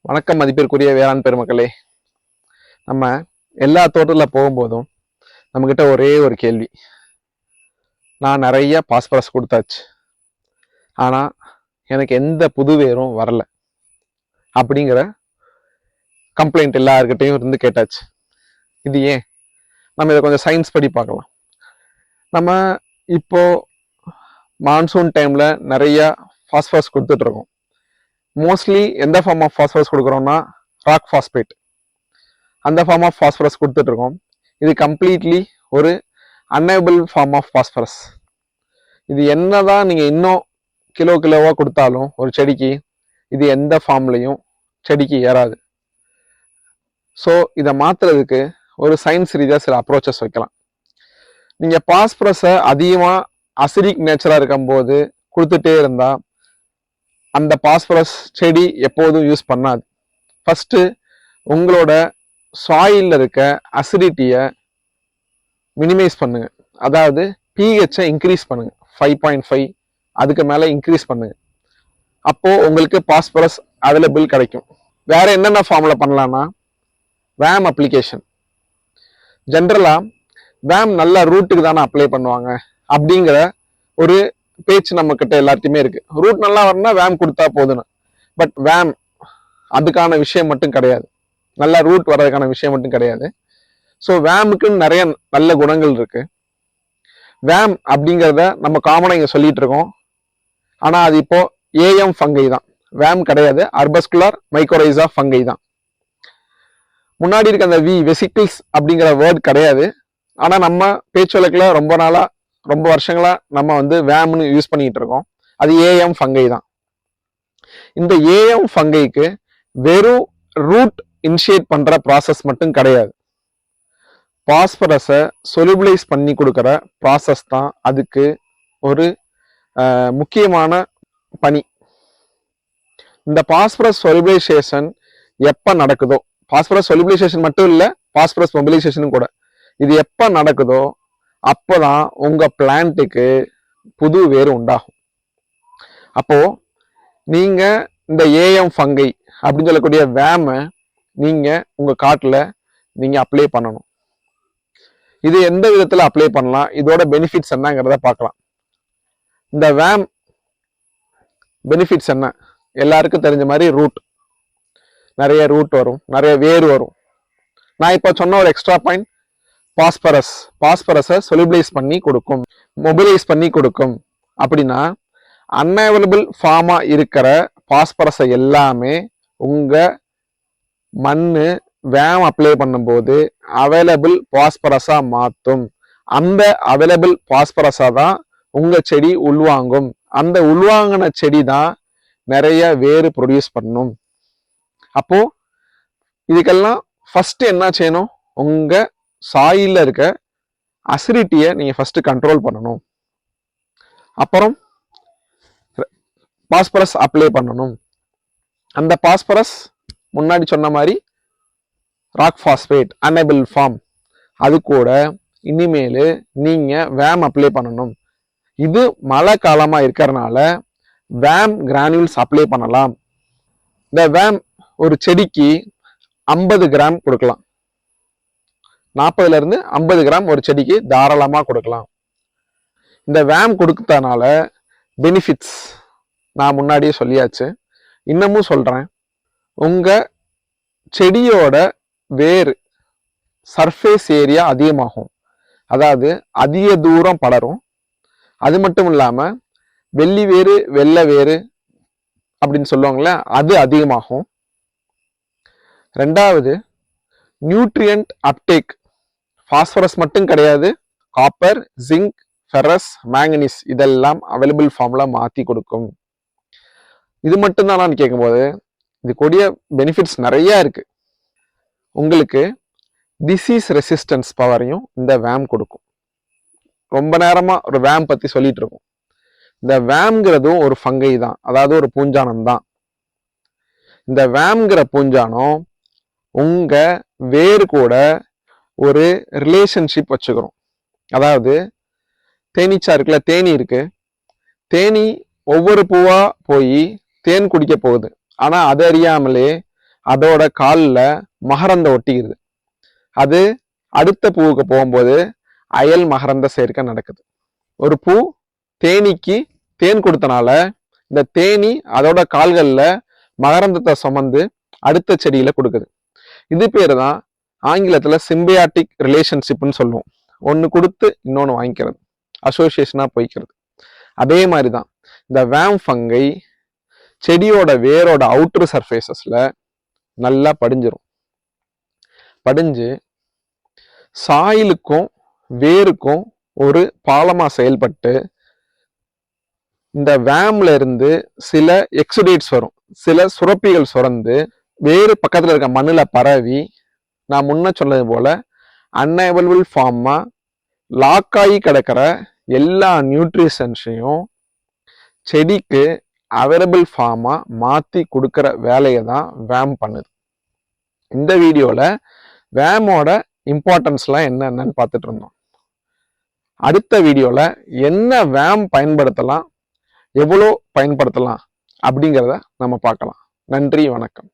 வணக்கம் மதிப்பிற்குரிய வேளாண் பெருமக்களே. நம்ம எல்லா தோட்டத்தில் போகும்போதும் நம்மக்கிட்ட ஒரே ஒரு கேள்வி. நான் நிறைய பாஸ்பரஸ் கொடுத்தாச்சு. ஆனால் எனக்கு எந்த புது வேரும் வரல. அப்படிங்கிற கம்ப்ளைண்ட் எல்லாருக்கிட்டையும் இருந்து கேட்டாச்சு. இது ஏன்? நம்ம இதை கொஞ்சம் சயின்ஸ் படி பார்க்கலாம். நம்ம இப்போது மான்சூன் டைமில் நிறையா ஃபாஸ்பரஸ் கொடுத்துட்ருக்கோம் மோஸ்ட்லி எந்த ஃபார்ம் ஆஃப் ஃபாஸ்பரஸ் கொடுக்குறோம்னா ராக் ஃபாஸ்பேட் அந்த ஃபார்ம் ஆஃப் ஃபாஸ்பரஸ் கொடுத்துட்ருக்கோம் இது கம்ப்ளீட்லி ஒரு அன்னேபிள் ஃபார்ம் ஆஃப் ஃபாஸ்பரஸ் இது என்ன தான் நீங்கள் இன்னும் கிலோ கிலோவாக கொடுத்தாலும் ஒரு செடிக்கு இது எந்த ஃபார்ம்லையும் செடிக்கு ஏறாது. ஸோ இதை மாற்றுறதுக்கு ஒரு சயின்ஸ் ரீதியாக சில அப்ரோச்சஸ் வைக்கலாம். நீங்கள் பாஸ்பரஸை அதிகமாக அசிடிக் நேச்சராக இருக்கும்போது கொடுத்துட்டே இருந்தால் அந்த பாஸ்பரஸ் செடி எப்போதும் யூஸ் பண்ணாது. ஃபஸ்ட்டு உங்களோட சாயிலில் இருக்க அசிடிட்டியை மினிமைஸ் பண்ணுங்க. அதாவது பிஹெச்சை இன்க்ரீஸ் பண்ணுங்க. ஃபைவ் பாயிண்ட் ஃபைவ் அதுக்கு மேலே இன்க்ரீஸ் பண்ணுங்க. அப்போ உங்களுக்கு பாஸ்பரஸ் அவைலபிள் கிடைக்கும். வேற என்னென்ன ஃபார்மில் பண்ணலான்னா வேம் அப்ளிகேஷன் ஜென்ரலாக வேம் நல்ல ரூட்டுக்கு தானே அப்ளை பண்ணுவாங்க. அப்படிங்கிற ஒரு பேச்சு நம்ம கிட்ட எல்லாத்தையுமே இருக்கு. ரூட் நல்லா வரணும்னா வேம் கொடுத்தா போதுன்னு. பட் வேம் அதுக்கான விஷயம் மட்டும் கிடையாது. நல்லா ரூட் வர்றதுக்கான விஷயம் மட்டும் கிடையாது. ஸோ வேமுக்குன்னு நிறைய நல்ல குணங்கள் இருக்கு. வேம் அப்படிங்கிறத நம்ம காமனாக இங்கே சொல்லிட்டு இருக்கோம். ஆனால் அது இப்போ ஏஎம் ஃபங்கை தான். வேம் கிடையாது. அர்பஸ்குலார் மைக்ரோரைசா ஃபங்கை தான். முன்னாடி இருக்க அந்த வி வெசிக்கிள்ஸ் அப்படிங்கிற வேர்ட் கிடையாது. ஆனால் நம்ம பேச்சு வழக்கில் ரொம்ப நாளாக ரொம்ப வருஷங்களா நம்ம வந்து வேம்னு யூஸ் பண்ணிட்டு இருக்கோம். அது ஏஎம் ஃபங்கை தான். இந்த ஏஎம் ஃபங்கைக்கு வெறும் ரூட் இனிஷியேட் பண்ற ப்ராசஸ் மட்டும் கிடையாது. பாஸ்பரஸை சொலிபிளைஸ் பண்ணி கொடுக்குற ப்ராசஸ் தான் அதுக்கு ஒரு முக்கியமான பணி. இந்த பாஸ்பரஸ் சொலிபிளைசேஷன் எப்போ நடக்குதோ? பாஸ்பரஸ் சொலிபிளைசேஷன் மட்டும் இல்லை பாஸ்பரஸ் மொபிலைசேஷனும் கூட. இது எப்போ நடக்குதோ அப்போதான் உங்க பிளான்ட்டுக்கு புது வேர் உண்டாகும். அப்போ நீங்க இந்த ஏஎம் ஃபங்கை அப்படின்னு சொல்லக்கூடிய வேமை நீங்க உங்க காட்டில் நீங்க அப்ளை பண்ணணும். இது எந்த விதத்தில் அப்ளை பண்ணலாம்? இதோட பெனிஃபிட்ஸ் என்னங்கிறத பார்க்கலாம். இந்த வேம் பெனிஃபிட்ஸ் என்ன? எல்லாருக்கும் தெரிஞ்ச மாதிரி ரூட் நிறைய ரூட் வரும் நிறைய வேர் வரும். நான் இப்போ சொன்ன ஒரு எக்ஸ்ட்ரா பாயிண்ட் பாஸ்பரஸ் பாஸ்பரஸை சொலிபிளைஸ் பண்ணி கொடுக்கும் மொபிலைஸ் பண்ணி கொடுக்கும். அப்படின்னா அன்அவைலபிள் ஃபார்மாக இருக்கிற பாஸ்பரஸை எல்லாமே உங்கள் மண்ணு வேம் அப்ளை பண்ணும்போது அவைலபிள் பாஸ்பரஸாக மாற்றும் அந்த அவைலபிள் பாஸ்பரஸாக தான் உங்கள் செடி உள்வாங்கும். அந்த உள்வாங்கின செடி தான் நிறைய வேறு ப்ரொடியூஸ் பண்ணும். அப்போது இதுக்கெல்லாம் ஃபஸ்ட்டு என்ன செய்யணும்? உங்கள் சாயிலில் இருக்க அசிடிட்டியை நீங்கள் ஃபஸ்ட்டு கண்ட்ரோல் பண்ணணும். அப்புறம் பாஸ்பரஸ் அப்ளை பண்ணணும். அந்த பாஸ்பரஸ் முன்னாடி சொன்ன மாதிரி ராக் ஃபாஸ்பேட் அனபிள் ஃபார்ம் அது கூட இனிமேல் நீங்கள் வேம் அப்ளை பண்ணணும். இது மழை காலமாக இருக்கிறனால வேம் கிரானியூல்ஸ் அப்ளை பண்ணலாம். இந்த வேம் ஒரு செடிக்கு ஐம்பது கிராம் கொடுக்கலாம். நாற்பதுல இருந்து ஐம்பது கிராம் ஒரு செடிக்கு தாராளமாக கொடுக்கலாம். இந்த வேம் கொடுத்தனால பெனிஃபிட்ஸ் நான் முன்னாடியே சொல்லியாச்சு. இன்னமும் சொல்கிறேன் உங்கள் செடியோட வேர் சர்ஃபேஸ் ஏரியா அதிகமாகும். அதாவது அதிக தூரம் படரும். அது மட்டும் இல்லாமல் வெள்ளி வேறு வெள்ளை வேறு அப்படின்னு சொல்லுவாங்கல்ல அது அதிகமாகும். ரெண்டாவது நியூட்ரியன்ட் அப்டேக் பாஸ்பரஸ் மட்டும் கிடையாது. காப்பர் ஜிங்க் ஃபெரஸ் மேங்கனீஸ் இதெல்லாம் அவைலபிள் ஃபார்மில் மாற்றி கொடுக்கும். இது மட்டும்தானான்னு கேட்கும்போது இது கூடிய பெனிஃபிட்ஸ் நிறையா இருக்குது உங்களுக்கு டிசீஸ் ரெசிஸ்டன்ஸ் பவரையும் இந்த வேம் கொடுக்கும். ரொம்ப நேரமாக ஒரு வேம் பற்றி சொல்லிட்டு இருக்கோம். இந்த வேம்ங்கிறதும் ஒரு ஃபங்கை தான். அதாவது ஒரு பூஞ்சானம் தான். இந்த வேம்ங்கிற பூஞ்சானம் உங்கள் வேறு கூட ஒரு ரிலேஷன்ஷிப் வச்சுக்கிறோம். அதாவது தேனீச்சா இருக்குல்ல தேனி இருக்கு. தேனி ஒவ்வொரு பூவா போய் தேன் குடிக்க போகுது. ஆனா அது அறியாமலே அதோட காலில் மகரந்த ஒட்டிக்கிறது. அது அடுத்த பூவுக்கு போகும்போது அயல் மகரந்த சேர்க்கை நடக்குது. ஒரு பூ தேனீக்கு தேன் கொடுத்தனால இந்த தேனி அதோட கால்களில் மகரந்தத்தை சுமந்து அடுத்த செடியில கொடுக்குது. இது பேர் தான் ஆங்கிலத்தில் சிம்பியாட்டிக் ரிலேஷன்ஷிப்னு சொல்லுவோம். ஒன்று கொடுத்து இன்னொன்று வாங்கிக்கிறது. அசோசியேஷனாக போய்க்கிறது. அதே மாதிரி தான் இந்த வேம் ஃபங்கை செடியோட வேரோட அவுட்ரு சர்ஃபேசஸில் நல்லா படிஞ்சிரும். படிஞ்சு சாயிலுக்கும் வேருக்கும் ஒரு பாலமாக செயல்பட்டு இந்த வேம்ல இருந்து சில எக்ஸுடேட்ஸ் வரும். சில சுரப்பிகள் சுரந்து வேறு பக்கத்தில் இருக்க மண்ணில் பரவி நான் முன்ன சொன்னது போல அன்அவைலபிள் ஃபார்மா லாக் ஆகி கிடக்கிற எல்லா நியூட்ரிஷன்ஸையும் செடிக்கு அவைலபிள் ஃபார்மா மாற்றி கொடுக்குற வேலையை தான் வேம் பண்ணுது. இந்த வீடியோவில் வேமோட இம்பார்ட்டன்ஸ்லாம் என்னென்னு பார்த்துட்டு இருந்தோம். அடுத்த வீடியோவில் என்ன வேம் பயன்படுத்தலாம் எவ்வளோ பயன்படுத்தலாம் அப்படிங்கிறத நம்ம பார்க்கலாம். நன்றி வணக்கம்.